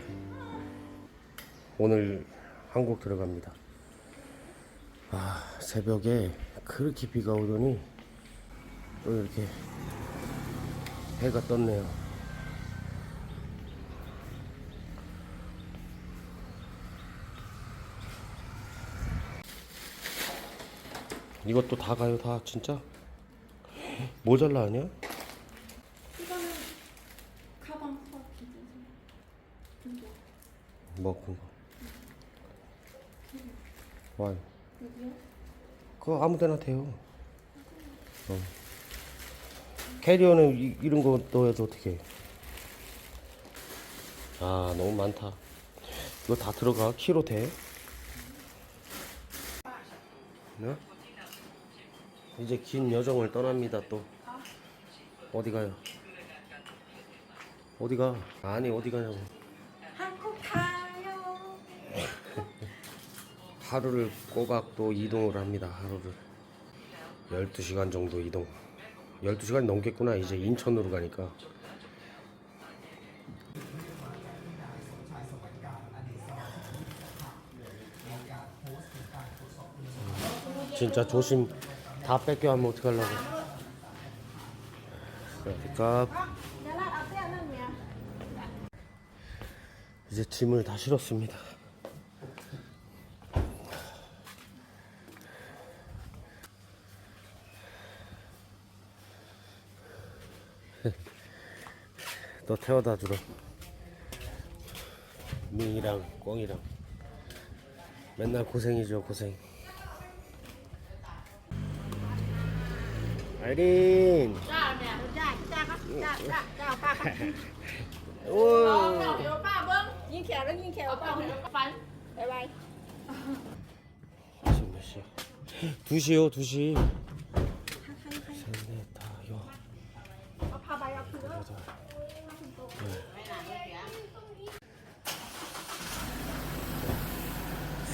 오늘 한국 들어갑니다. 아, 새벽에 그렇게 비가 오더니 또 이렇게 해가 떴네요. 이것도 다 가요, 다 진짜? 모자라 아니야? 이거는 가방 커 괜찮아요. 근데 뭐큰 거? 와? 그거 아무 데나 돼요. 어. 캐리어는 이, 이런 거 넣어야지 어떻게? 아 너무 많다. 이거 다 들어가 키로 돼? 네? 이제 긴 여정을 떠납니다 또. 어디 가요? 어디 가? 아니 어디 가냐고. 하루를 꼬박 또 이동을 합니다. 하루를 12시간 정도 이동. 12시간 넘겠구나. 이제 인천으로 가니까. 진짜 조심 다 뺏겨 하면 어떡하려고. 그러니까 nhỉ? 이제 짐을 다 실었습니다. 태워다 주라. 미이랑 꽁이랑 맨날 고생이죠 고생. 아이린. 오. 지금 몇 시야? 2시요 2시.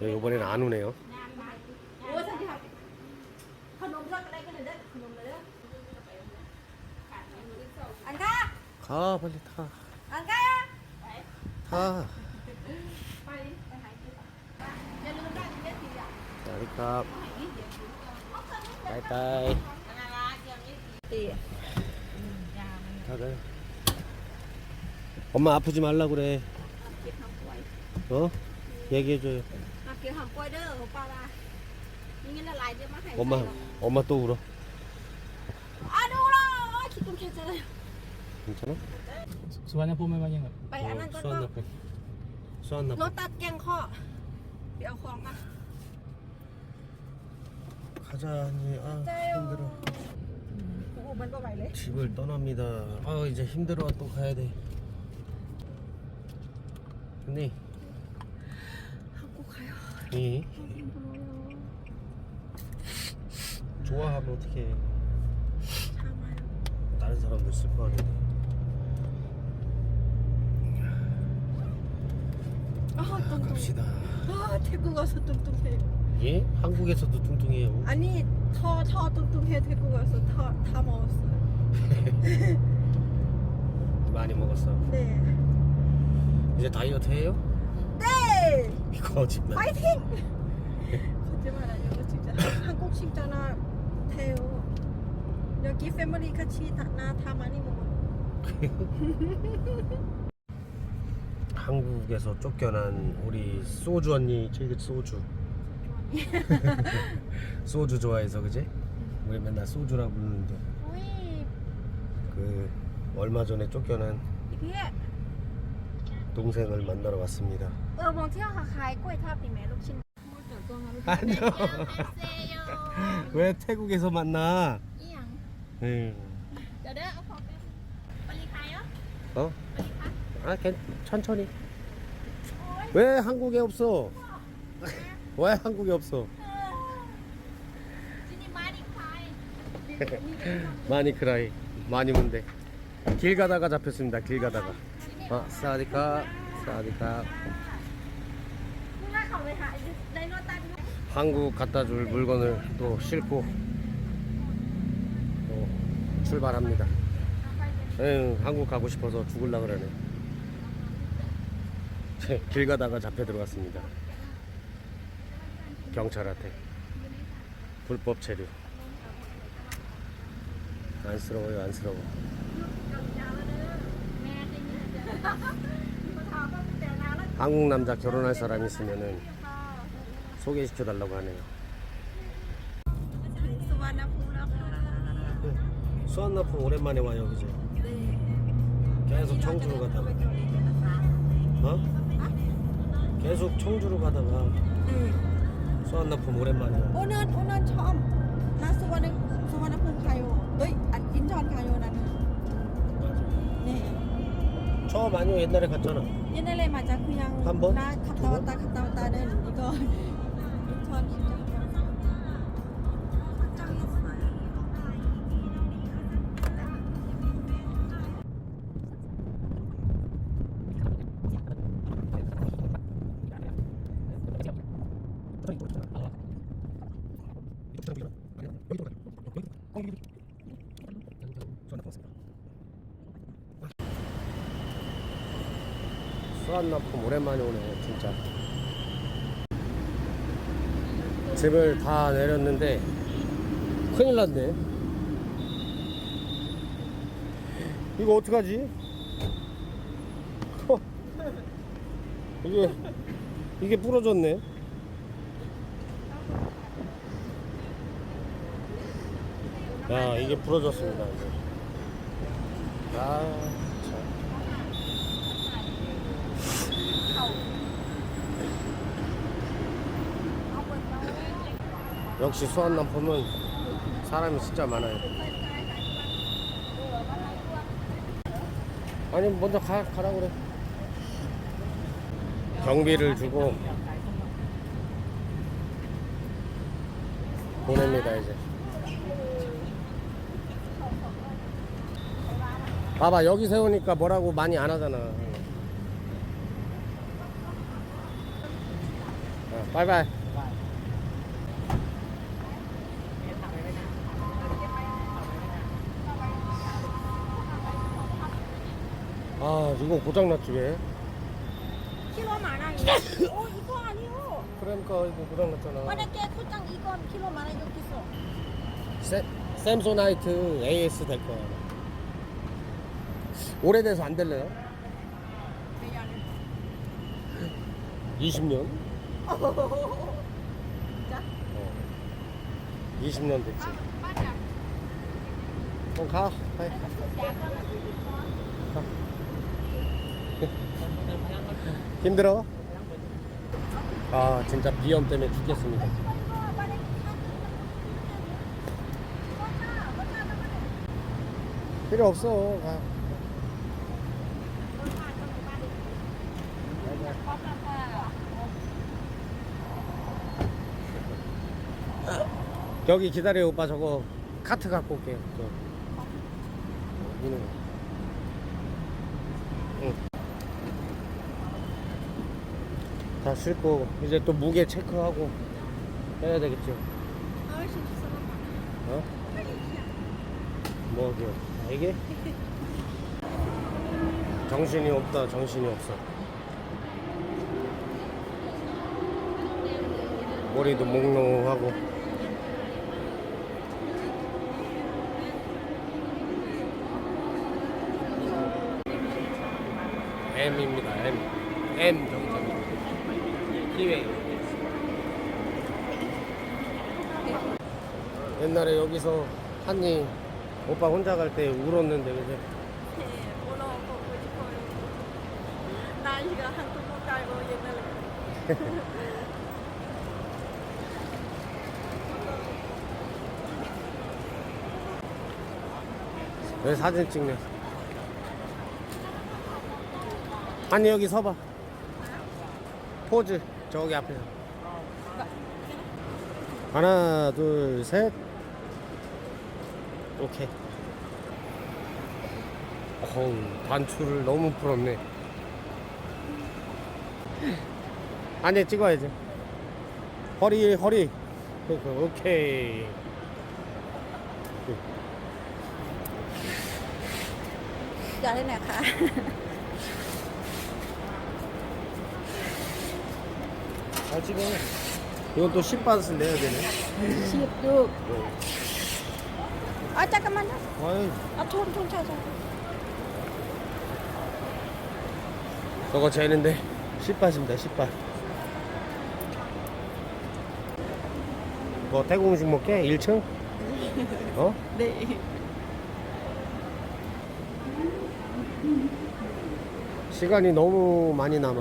네, 이번에는 안 오네요. 안 가? 가 빨리 타. 안 가? 타. 자리캅. 바이바이. 다들. 엄마 아프지 말라 그래. 어? 얘기해줘요. มาเก็บทำป่วยเด้อของป้าละมีเงินละลายเดี๋ยวมาให้ 엄마 엄마 또 울어 อ่ะดูละคิดตุ้มแค่จะเลย 괜찮아? 수완여포면 많이 가. ไปอันนั้นก็ 수완 ก็ 나쁜 수완 ร 나쁜 ถตัดแกงข้อไปเอาของมา 가자 언니 아 힘들어 โอ้โหมันก็ไหวเลย 집을 떠납니다 아 이제 힘들어 또 가야 돼 언니 ฮักกูใครอ่ะ 이 좋아하면 어떻게 다른 사람도 슬퍼하는데 아, 갑시다 아, 태국 가서 뚱뚱해. 예? 한국에서도 뚱뚱해요 아니, 저, 저 뚱뚱해 태국 가서 다, 다 먹었어요. 많이 먹었어 네. 이제 다이어트 해요? 거짓말. 파이팅! 거짓말 아니고 진짜 한국식 전화 태요. 여기 패밀리 같이 나다 많이 먹어. 한국에서 쫓겨난 우리 소주 언니 저기 소주 소주 좋아해서 그지? 우리 맨날 소주라 부르는데 그 얼마 전에 쫓겨난 동생을 만나러 왔습니다. เออมองเที่ยวคล้ายๆกล้วยทอดปีแม่ลูกชิ้น 아니요. 왜 태국에서 만나? อีหยัง 네. เดี๋ยวเด้อเอาของไปปริคายเหรอ 어? 아, 괜, 천천히. 왜 한국에 없어? 왜 한국에 없어? ที่นี่มาดิคาย 많이 크라이, 많이 문대. 길 가다가 잡혔습니다. 길 가다가. 아, 사디카, 사디카. 한국 갖다 줄 물건을 또 싣고 또 출발합니다. 에휴, 한국 가고 싶어서 죽을라 그러네. 길 가다가 잡혀 들어갔습니다. 경찰한테. 불법 체류. 안쓰러워요, 안쓰러워. 한국 남자 결혼할 사람 있으면은 소개시켜 달라고 하네요. 수완나풀 오랜만에 와요, 그죠? 네. 계속 청주로 가다가. 어? 계속 청주로 가다가 네. 수완나풀 오랜만에 오늘 오늘 처음 나 수완에 수완나풀 가요. 너 아, 인천 가요 나는. 네. 처음 아니고 옛날에 갔잖아. 옛날에 맞아 그냥 한 번? 나 갔다 왔다 갔다 왔다는 이거. 수완나품 오랜만에 오네 진짜. 집을 다 내렸는데 큰일 났네. 이거 어떡하지? 어. 이게 이게 부러졌네. 야 이게 부러졌습니다. 이제. 아 역시 수완남품은 사람이 진짜 많아요. 아니 먼저 가 가라 그래. 경비를 주고 보냅니다 이제. 봐봐 여기 세우니까 뭐라고 많이 안 하잖아. 어, 바이바이. 아 이거 고장났지 왜? 키로 많아요. 어 이거 아니요. 그러니까 이거 고장났잖아 만약에 콜장 이거 키로 많아요 여기서. 샘소나이트 AS 될 거야 오래돼서 안 될래요? 20년? 진짜? 어. 20년 됐지 아, 맞아. 그럼 가 빨리. 힘들어? 아 진짜 비염 때문에 죽겠습니다. 필요 없어. 가. 여기 기다려 오빠. 저거 카트 갖고 올게 저 이는 거. 응. 다 쓸 거고 이제 또 무게 체크하고 해야 되겠죠 어? 뭐게? 아, 이게? 정신이 없다 정신이 없어 머리도 몽롱하고 옛날에 여기서 한이 오빠 혼자 갈 때 울었는데 그제 네, 울어 보고 싶어요. 나이가 한국 못 살고 옛날에. 왜 사진 찍냐? 아니 여기 서봐. 포즈 저기 앞에서. 하나 둘 셋. 오케이. 어우 단추를 너무 풀었네. 안에 찍어야지. 허리 허리. 그, 오케이. Giờ thế nào hả? 잘 찍어. 이건 또 10바트를 내야 되네. Xịt được Ờ 잠깐만요 아이, 아 돈, 돈 찾아 저거 재는데 10바트입니다. 10바. 뭐 태국 음식 먹게? 1층? 어? 네 시간이 너무 많이 남아.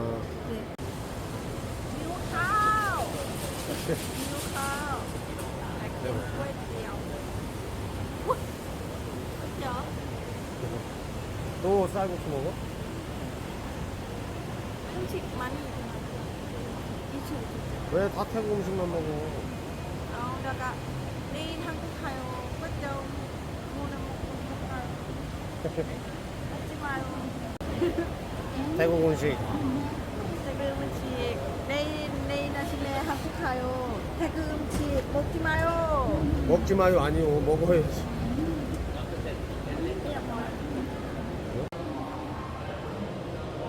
쌀국수 먹어? 음식 많이 이쪽 왜다 태국 음식만 먹어? 어, 내가 내일 한국 가요. 그죠? 오늘 먹고 가요. 하지 마요. 태국 음식. 태국 음식 내일 내일 나시래 한국 가요. 태국 음식 먹지 마요. 먹지 마요. 아니요. 먹어야지.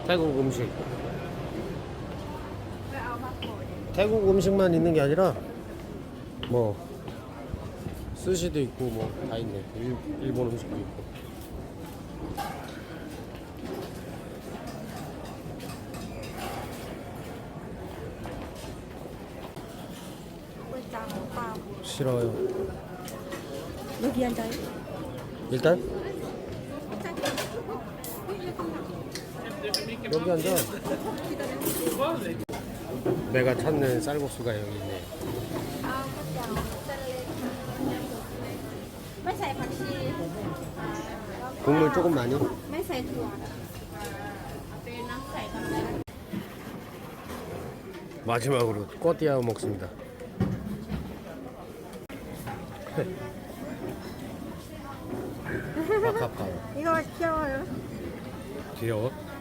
태국 음식. 태국 음식만 있는 게 아니라 뭐 스시도 있고 뭐 다 있네. 일, 일본 음식도 있고. 싫어요. 여기 앉아요. 일단 여기 앉아. 내가 찾는 쌀국수가 여기 있네. 국물 조금 많이요? 마지막으로 꼬띠아우 먹습니다. 아깝다. 이거 귀여워요. 귀여워?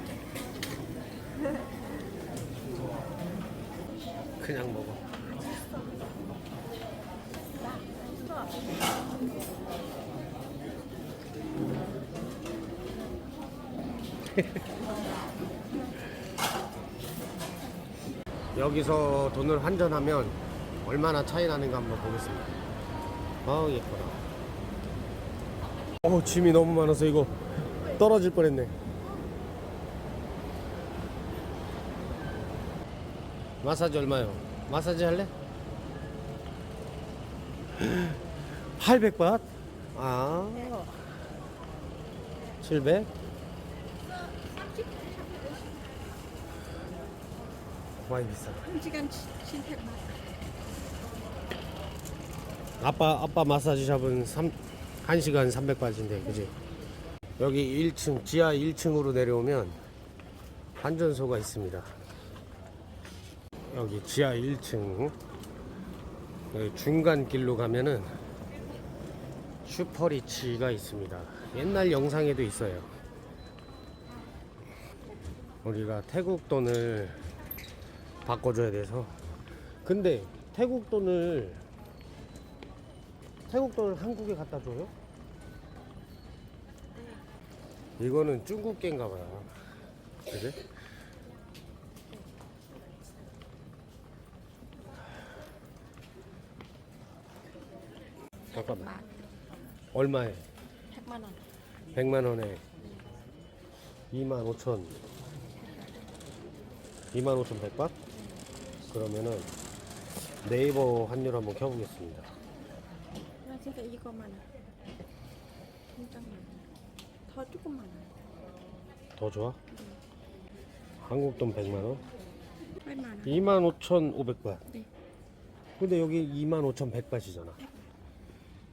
여기서 돈을 환전하면 얼마나 차이 나는가 한번 보겠습니다. 아우 예뻐라. 어 짐이 너무 많아서 이거 떨어질 뻔했네. 마사지 얼마요? 마사지 할래? 800바트? 아 700? 많이 비싸. 한 시간 신택만. 아빠 아빠 마사지 샵은 3, 1시간 300바트인데 그지? 여기 1층 지하 1층으로 내려오면 환전소가 있습니다. 여기 지하 1층 여기 중간 길로 가면은 슈퍼리치가 있습니다. 옛날 영상에도 있어요. 우리가 태국 돈을 바꿔줘야 돼서 근데 태국 돈을 태국 돈을 한국에 갖다 줘요? 이거는 중국계인가 봐요. 그지? 잠깐만. 얼마에? 100만 원. 100만 원에 2만 5천 2만 5천 100바? 그러면은 네이버 환율 한번 켜보겠습니다. 나 진짜 이거만. 진짜 많아. 더 조금 많아. 더 좋아? 한국 돈 100만 원? 얼마나? 25,500바. 네. 근데 여기 25,100바시잖아.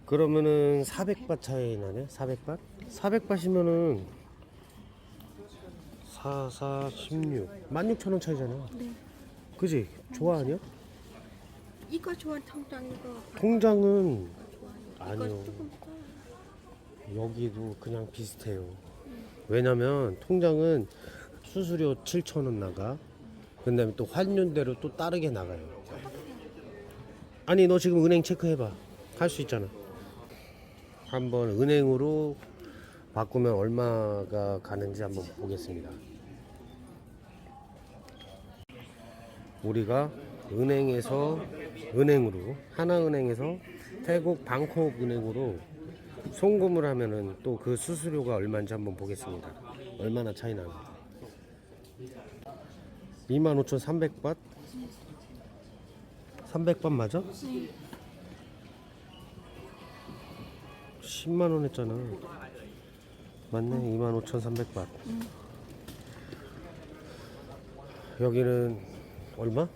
그러면은 400바 차이 나네? 400바? 400바시면은 4, 4, 16. 16,000원 차이잖아. 네. 그지? 좋아 아니야? 이거 좋아 통장 이거 통장은. 아니요. 이거 조금 더. 여기도 그냥 비슷해요. 왜냐면 통장은 수수료 7,000원 나가. 그 다음에 또 환율대로 또 다르게 나가요. 아니, 너 지금 은행 체크해봐. 할 수 있잖아. 한번 은행으로 바꾸면 얼마가 가는지 한번 보겠습니다. 우리가 은행에서 은행으로 하나은행에서 태국 방콕 은행으로 송금을 하면은 또 그 수수료가 얼마인지 한번 보겠습니다. 얼마나 차이 나는지. 25,300밭? 300밭 맞아? 10만 원 했잖아. 맞네. 25,300밭. 여기는 얼마?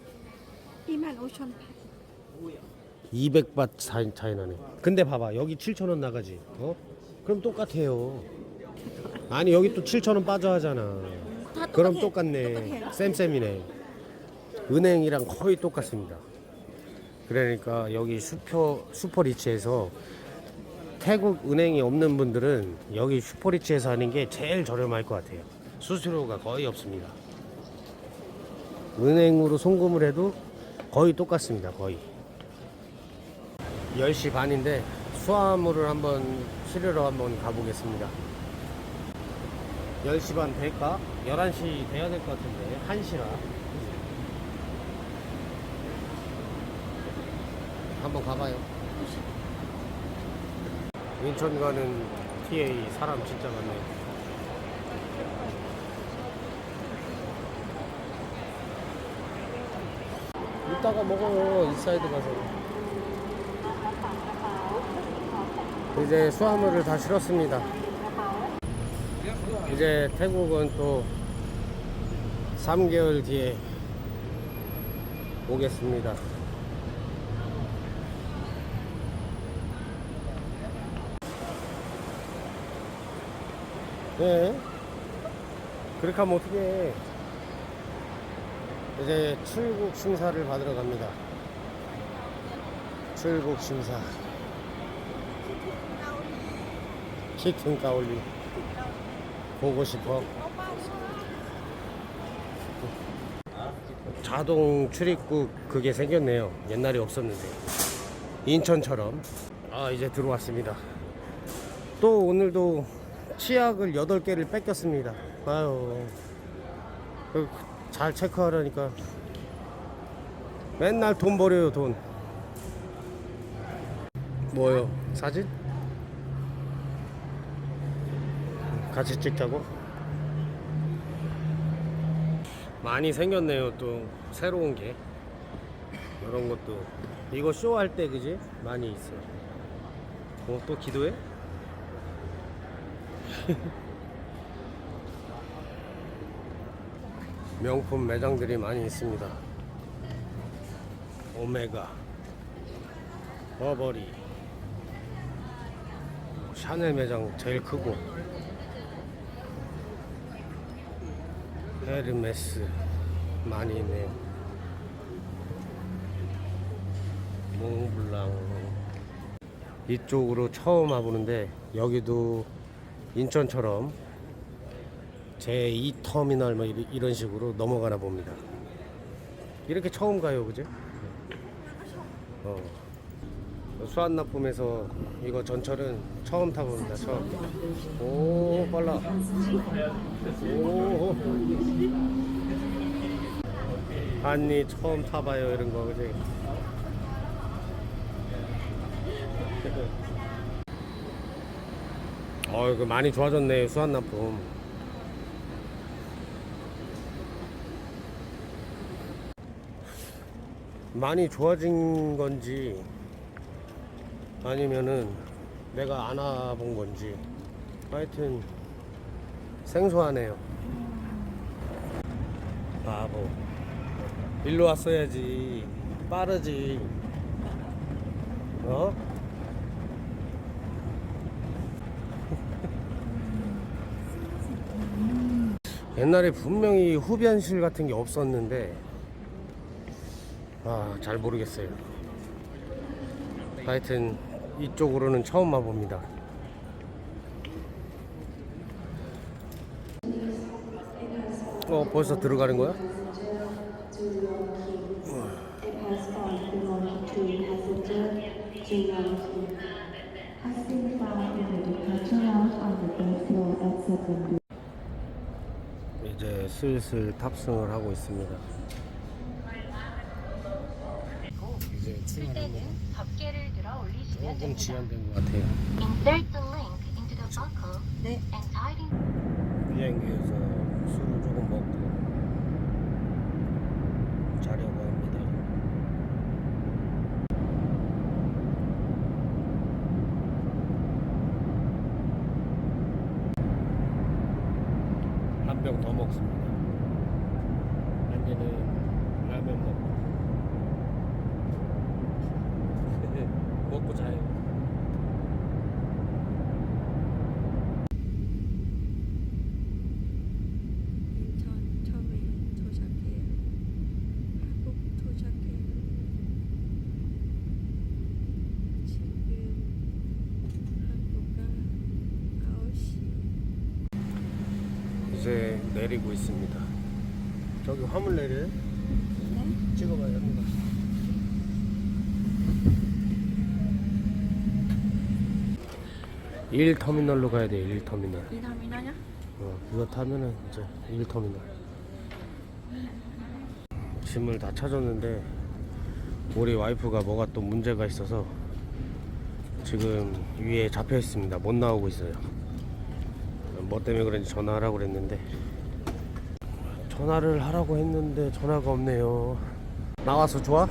2만 5천 200밭 차이, 차이 나네. 근데 봐봐. 여기 7,000원 나가지. 어? 그럼 똑같아요. 아니, 여기 또 7,000원 빠져 하잖아. 다 그럼. 똑같네. 똑같아요. 쌤쌤이네. 은행이랑 거의 똑같습니다. 그러니까 여기 슈퍼 슈퍼리치에서 태국 은행이 없는 분들은 여기 슈퍼리치에서 하는 게 제일 저렴할 것 같아요. 수수료가 거의 없습니다. 은행으로 송금을 해도 거의 똑같습니다. 거의. 10시 반인데 수화물을 한번 실으러 한번 가보겠습니다. 10시 반 될까? 11시 돼야 될 것 같은데 1시라 한번 가봐요 인천 가는 TA 사람 진짜 많네 이따가 먹어요 인사이드 가서 이제 수화물을 다 실었습니다 이제 태국은 또 3개월 뒤에 오겠습니다. 네. 그렇게 하면 어떻게 해. 이제 출국 심사를 받으러 갑니다. 출국 심사. 치킨 까올리. 보고 싶어. 자동 출입국 그게 생겼네요. 옛날에 없었는데. 인천처럼. 아, 이제 들어왔습니다. 또 오늘도 치약을 8개를 뺏겼습니다. 아유. 그잘 체크하라니까. 맨날 돈 버려요, 돈. 뭐요? 사진? 같이 찍자고? 많이 생겼네요 또 새로운 게 이런 것도 이거 쇼 할 때 그지? 많이 있어 어, 또 기도해? 명품 매장들이 많이 있습니다 오메가 버버리 샤넬 매장 제일 크고 헤르메스 많이 있네요. 몽블랑 이쪽으로 처음 와보는데 여기도 인천처럼 제2 터미널 뭐 이리- 이런 식으로 넘어가나 봅니다. 이렇게 처음 가요, 그죠? 어. 수완납품에서 이거 전철은 처음 타봅니다. 처음. 오 빨라. 오. 한니 처음 타봐요 이런 거 그지? 어 이거 많이 좋아졌네 수완납품. 많이 좋아진 건지 아니면은 내가 안 와본 건지 하여튼 생소하네요 바보 일로 왔어야지. 빠르지. 어? 옛날에 분명히 흡연실 같은 게 없었는데 아 잘 모르겠어요 하여튼 이쪽으로는 처음 와봅니다 어 벌써 들어가는 거야? It has gone belonging to passenger Jing'an Passing by in the departure lounge on the third floor at 7 이제 슬슬 탑승을 하고 있습니다 이제 출발합니다 덮개를 들어 올리시면 조금. 지연된 것 같아요 tighten 비행기에서 술을 조금 먹고 자려고 합니다. 한 병 더 먹습니다. 안에는 라면 먹고 먹고 자요. 인천 처음에 도착해요. 한국 도착해요. 지금 한국가 9시. 이제 내리고 있습니다. 1 터미널로 가야 돼. 1 터미널. 1 터미널이야? 어, 그거 타면은 이제 1 터미널. 짐을 다 찾았는데 우리 와이프가 뭐가 또 문제가 있어서 지금 위에 잡혀 있습니다. 못 나오고 있어요. 뭐 때문에 그런지 전화하라고 그랬는데 전화를 하라고 했는데 전화가 없네요. 나와서 좋아?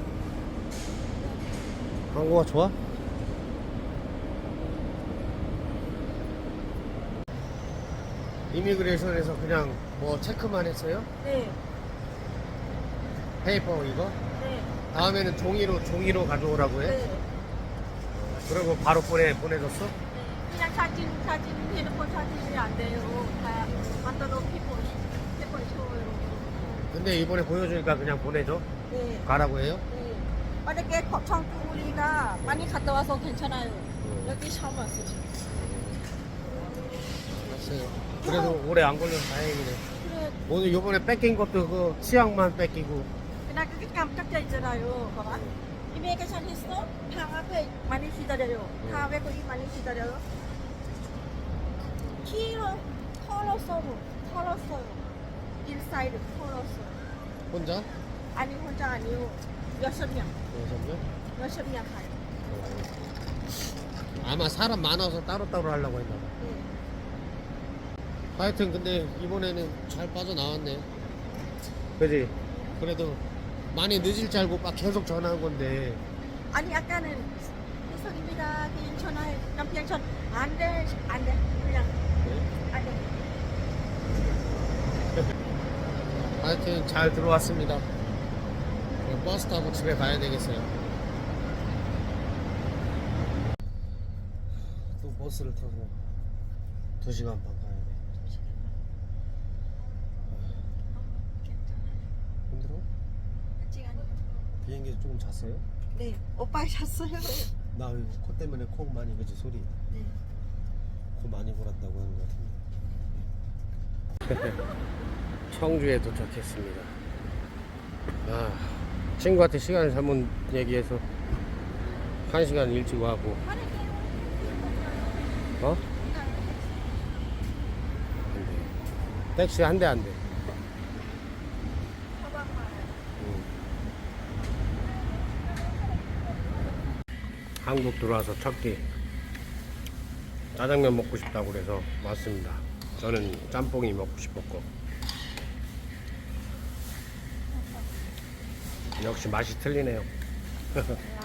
한국어 좋아? 이미그레이션에서 그냥 뭐 체크만 했어요? 네. 페이퍼 이거? 네. 다음에는 종이로 종이로 가져오라고 해? 네. 그리고 바로 보내 보내줬어? 그냥 사진 사진 핸드폰 사진이 안 돼요. 다 만들어 피폰 피폰 채워요. 근데 이번에 보여주니까 그냥 보내줘? 네. 가라고 해요? 네. 만약에 거창 우리가 많이 갔다 와서 괜찮아요. 여기 처음 왔어요. 알았어요. 그래도 오래 안 걸려서 다행이네. 그래 오늘 요번에 뺏긴 것도 그 치약만 뺏기고 그냥 그게 깜짝이야 있잖아요. 봐봐. 이미그레이션 했어? 방 앞에 많이 기다려요. 다 외국인 많이 기다려요. 키로 털었어요. 털었어요. 인사이드 털었어요. 혼자? 아니 혼자 아니요. 여섯 명. 여섯 명? 여섯 명 가요. 아마 사람 많아서 따로따로 하려고 했나 봐. 네. 하여튼 근데 이번에는 잘 빠져나왔네. 그지? 그래도 많이 늦을 줄 알고 막 계속 전화한 건데 아니 아까는 해석입니다. 그냥 전화해. 남편 전 안 돼. 안 돼. 그냥 안 돼. 하여튼 잘 들어왔습니다. 버스 타고 집에 가야 되겠어요. 또 버스를 타고 2시간 반 가야 돼. 힘들어? 아직 안 비행기에서 조금 잤어요? 네. 오빠 잤어요? 나 코 때문에 코 많이 그지 소리 네. 코 많이 골았다고 하는 것 같은데 청주에 도착했습니다 아 친구한테 시간을 잘못 얘기해서 한 시간 일찍 와고 어? 택시 한 대 안 돼 한국 들어와서 첫끼 짜장면 먹고 싶다고 그래서 왔습니다. 저는 짬뽕이 먹고 싶었고 역시 맛이 틀리네요.